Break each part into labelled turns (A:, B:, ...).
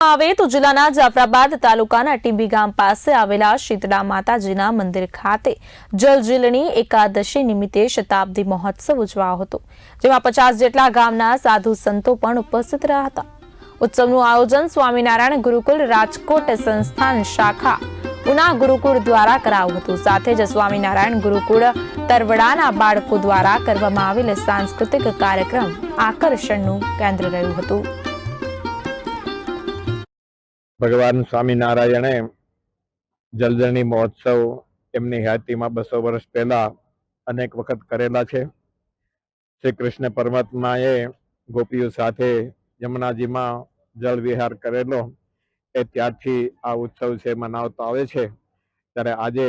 A: આવે તો જિલ્લાના જાફરાબાદ તાલુકાના ટીંબી ગામ પાસે આવેલા શીતળા માતાજીના મંદિર ખાતે જલજીલણી એકાદશી નિમિત્તે શતાબ્દી મહોત્સવ ઉજવાયો હતો, જેમાં પચાસ જેટલા ગામના સાધુ સંતો પણ ઉપસ્થિત રહ્યા હતા. ઉત્સવનું આયોજન સ્વામિનારાયણ ગુરુકુલ રાજકોટ સંસ્થાન શાખા ઉના ગુરુકુળ દ્વારા કરાયું હતું. સાથે જ સ્વામિનારાયણ ગુરુકુળ તરવડાના બાળકો દ્વારા કરવામાં આવેલ સાંસ્કૃતિક કાર્યક્રમ આકર્ષણનું કેન્દ્ર રહ્યું હતું.
B: ભગવાન સ્વામિનારાયણે જલજરણી મહોત્સવ એમની હયાતીમાં બસો વર્ષ પહેલા અનેક વખત કરેલા છે. શ્રી કૃષ્ણ પરમાત્માએ ગોપીઓ સાથે યમુનાજીમાં જળ વિહાર કરેલો, એ ત્યારથી આ ઉત્સવ છે મનાવતો આવે છે. ત્યારે આજે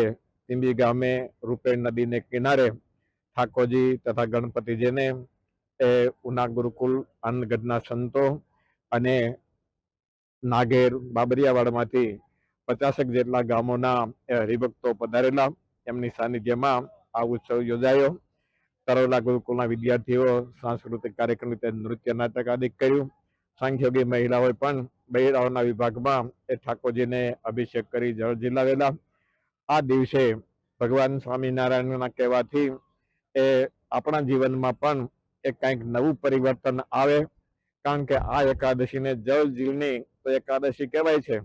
B: સિંબી ગામે રૂપેણ નદીને કિનારે ઠાકોરજી તથા ગણપતિજીને એ ઉના ગુરુકુલ આનંદગઢના સંતો અને નાગેર, બાબરિયાવાડમાંથી પચાસેક જેટલા ગામોના હરિભક્તો પધારેલા. એમની સાનિધ્યમાં આ ઉત્સવ યોજાયો. તરોલા ગુરુકુલના વિદ્યાર્થીઓ સાંસ્કૃતિક કાર્યક્રમ રીતે નૃત્ય, નાટક આદિ કર્યું. સાંખ્યોગી મહિલાઓએ પણ બહેરાઓના વિભાગમાં એ ઠાકોરજીને અભિષેક કરી જળ ઝીલાવેલા આ દિવસે ભગવાન સ્વામિનારાયણના કહેવાથી એ આપણા જીવનમાં પણ એ કંઈક નવું પરિવર્તન આવે. કારણ કે આ એકાદશીને જળ જીલની તો એકાદશી કહેવાય છે.